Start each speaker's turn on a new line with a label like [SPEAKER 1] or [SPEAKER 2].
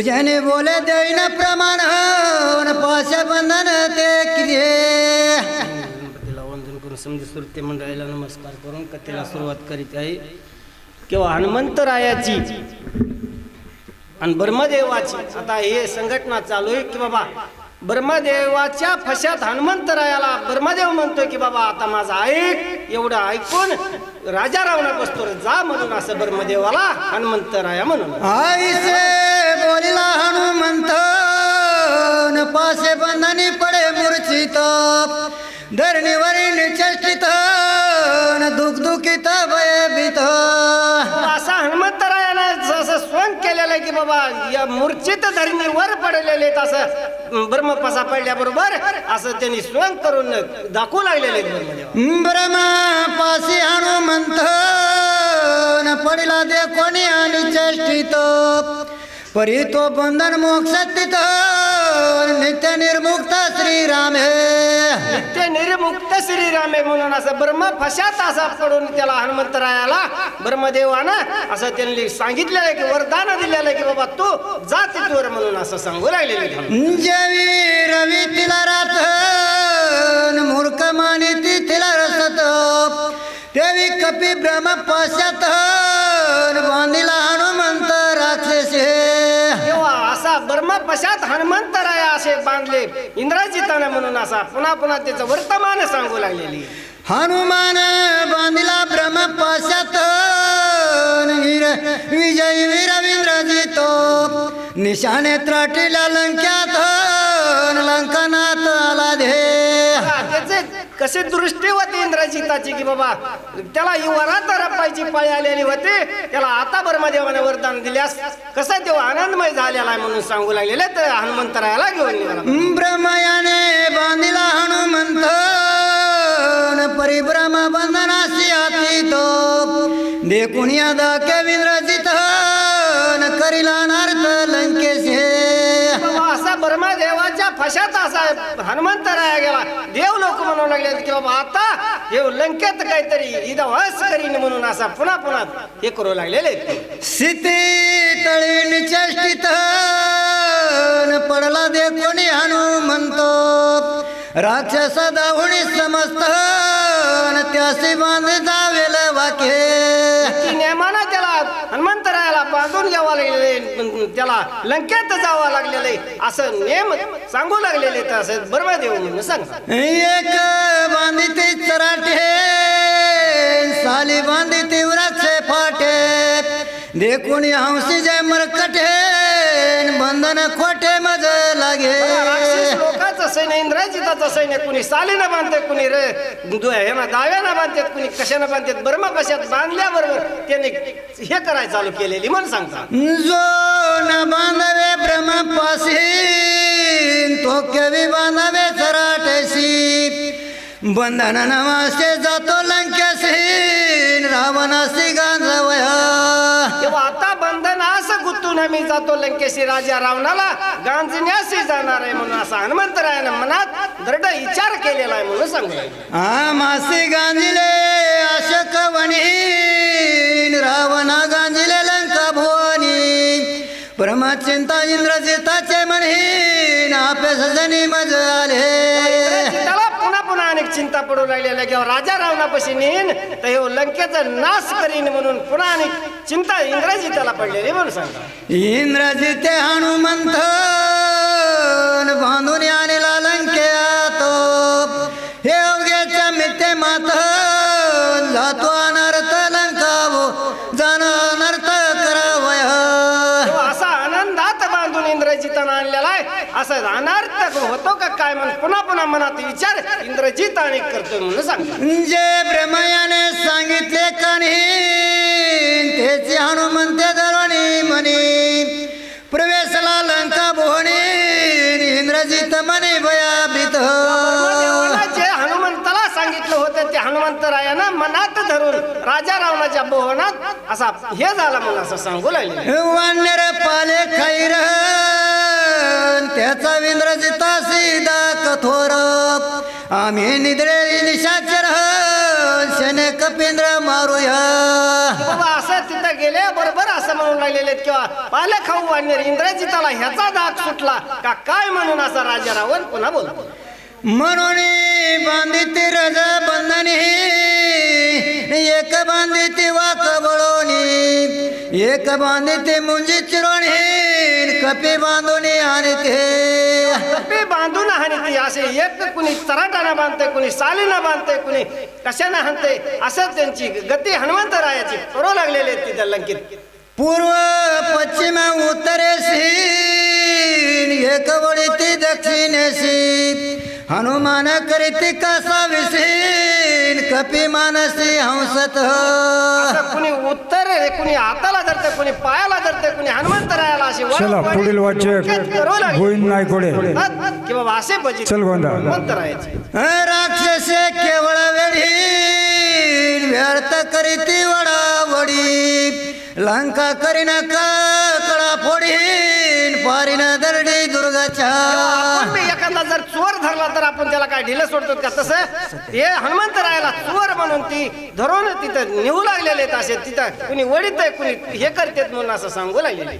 [SPEAKER 1] तुझ्याने बोले देईन प्रमाण पाशे बंधन ते किती
[SPEAKER 2] गणपतीला वंदन करून समजी सुरते मंडळीला नमस्कार करून कथेला सुरुवात करीत आहे. किंवा हनुमंतरायाची आणि ब्रह्मदेवाची आता हे संघटना चालू आहे की बाबा ब्रह्मदेवाच्या फशात हनुमंतरायाला ब्रह्मदेव म्हणतोय की बाबा आता माझं ऐक एवढं ऐकून राजा रावणा बसतो रे, जा म्हणून असं ब्रह्मदेवाला हनुमंतराया म्हणून.
[SPEAKER 1] बोलिला हनुमंत पाशे बंधनी पडे मूर्छित धरणीवरील चेष्टित न दुख दुखित भयभीत.
[SPEAKER 2] असा हनुमंतरायानं जसं स्वंग केलेलं आहे की बाबा या मूर्छित धरणी वर पडलेले असं ब्रह्मपसा पडल्याबरोबर असं त्यांनी स्वंग करून दाखवू लागलेले
[SPEAKER 1] ब्रह्मा पाशी हनुमंत पडिला दे कोणी आणि चेष्टित. परी तो बंधन मोक्षित नित्य निर्मुक्त श्रीराम. हे
[SPEAKER 2] ते निर्मुक्त श्रीराम आहे म्हणून असं ब्रह्म फशात असा पडून त्याला हनुमंतरायाला ब्रह्मदेवानं असं त्यांनी सांगितलेलं आहे की वरदान दिलेलं आहे की बाबा तू जा तिथवर म्हणून असं सांगू लागलेले.
[SPEAKER 1] जवी रवी तिला रात मूर्ख माने ती तिला रसत देवी कपी ब्रह्म पाशात बांधिला
[SPEAKER 2] असा ब्रह्म हनुमंतराया असे बांधले. इंद्रजिताने म्हणून असा पुन्हा पुन्हा त्याचं वर्तमान सांगू लागलेली.
[SPEAKER 1] हनुमान बांधला ब्रह्मपशात. वीर विजय वीरविंद्र जितो निशाने त्राटिला लंक्यात. लंकनात आला दे
[SPEAKER 2] कसे कशी दृष्टी होती इंद्रजिताची की बाबा? त्याला युवरात रप्पायची पाळी आलेली होती. त्याला आता ब्रह्मदेवाने वरदान दिल्यास कसा तेव्हा आनंदमय झालेला आहे म्हणून सांगू लागलेले तर हनुमंतरायाला घेऊन
[SPEAKER 1] ब्रह्मयाने बांधिला हनुमंत परिभ्रम बंधनाशी तो देखून या दाके
[SPEAKER 2] फशात असा हनुमंतराया गेला. देव लोक म्हणू लागले की बाबा आता हे लंकेत काहीतरी इथं वास करीन म्हणून असा पुन्हा पुन्हा हे करू लागलेले.
[SPEAKER 1] स्थिती तळीन चेष्टित पडला दे कोणी हनुमंत. राक्षस दाहुणी समस्त त्यासी बांध जावेल वाक्य
[SPEAKER 2] की नेमानं त्याला हनुमंतरायाला बांधून घ्यावा लागलेले त्याला लंकेत जावं लागलेले असं नेम सांगू लागलेले तर असं ब्रह्मदेव म्हणून सांग
[SPEAKER 1] एक बांधिते चराटे साली बांधिते तीव्राचे फाटे. देखून हंसी जय मरकटे बंधन खोटे मज लागे.
[SPEAKER 2] सैन्य इंद्रजिताचं सैन्य कुणी सालीनं बांधते कुणी रे हे ना दाव्यानं बांधतात कुणी कशानं बांधतात ब्रह्म कशात बांधल्याबरोबर त्यांनी हे करायला चालू केलेली म्हणून सांगतात
[SPEAKER 1] जो न बांधवे ब्रह्मपासी तो कवी बांधवे चराटेसी बंधन नमासे जातो लंकेशी रावणासी
[SPEAKER 2] तेव्हा आता असं आम्ही जातो लंकेशी राजा रावणाला. गांजण्याशी जाणार आहे म्हणून असा हनुमंतरायानं मनात दृढ विचार केलेला आहे म्हणून सांगू.
[SPEAKER 1] आमासी गांजिले अशक वणी रावणा गांजिले लंका भुवनी परमचिंता इंद्रजिताचे म्हणी आपे सजनी मज आले
[SPEAKER 2] त्याला पुन्हा पुन्हा अनेक चिंता पडू लागलेल्या किंवा राजा रावणापाशी नेईन तर हे लंकेचा नाश करीन म्हणून पुन्हा आणि चिंता इंग्रजी त्याला पडलेली म्हणून सांगा.
[SPEAKER 1] इंद्रजी ते हनुमंत बांधून
[SPEAKER 2] आणलेला आहे. असं अनार्थ होतो का काय म्हणून पुन्हा पुन्हा मनात विचार इंद्रजित अनेक करतोय म्हणून सांगतात
[SPEAKER 1] जे ब्रह्मयाने सांगितले कणी त्याची हनुमंते दरवणी म्हणी प्रवेशला लंका भोवणी इंद्रजित म्हणे भयाभीत.
[SPEAKER 2] हनुमंताला सांगितलं होतं ते हनुमंतरायानं मनात धरून राजा रावणाच्या भुवनात असा हे झाला म्हणून असं सांगू लागले.
[SPEAKER 1] वानर पाले खैर. त्याचा इंद्रजिता सीधा कठोर. आम्ही निद्रे निशाचर शने कपिंद्र मारूया.
[SPEAKER 2] बाबा असं तिथं गेले बरोबर असं म्हणून राहिलेले किंवा पाल्या खाऊ वाढणार इंद्रजिताला ह्याचा दाग सुटला का काय म्हणून असा राजा रावण पुन्हा बोलतो?
[SPEAKER 1] म्हणून बांधिती रज बंधनी एक बांधिती वाक बळोनी एक बांधिती मुंजी चिरोणी कपी बांधून आणि ते
[SPEAKER 2] कपे बांधून हाणते असे एक कुणी चराटाना बांधते कुणी सालीनं बांधते कुणी कशानं हाणते असं त्यांची गती हनुमंतरायाची करू लागलेली तिथे लंकेत.
[SPEAKER 1] पूर्व पश्चिम उत्तरेसी एक वळीती दक्षिणेसी हनुमान करीती कसा विसीन कपी मानसी हंसत.
[SPEAKER 2] असं कुणी उत्तर कुणी हाताला धरते कुणी पायाला धरते कुणी हनुमंतरायाला वळण
[SPEAKER 3] चला पुढील वाचक
[SPEAKER 2] करू.
[SPEAKER 3] गोविंद नायकोडे
[SPEAKER 2] की बाबा असे भजी
[SPEAKER 3] चल गोंदा.
[SPEAKER 2] हनुमंतरायाचे
[SPEAKER 1] राक्षस केवळ वेळी व्यर्थ करीती वडावडी लंका करीन कळा
[SPEAKER 2] एखादा जर चोर धरला तर आपण त्याला काय ढिलं सोडतो का? तसं हे हनुमंतरायाला चोर म्हणून ती धरून तिथं नेऊ लागलेले आहेत असे. तिथं कुणी वडीत आहे कुणी हे करतेत म्हणून असं सांगू लागले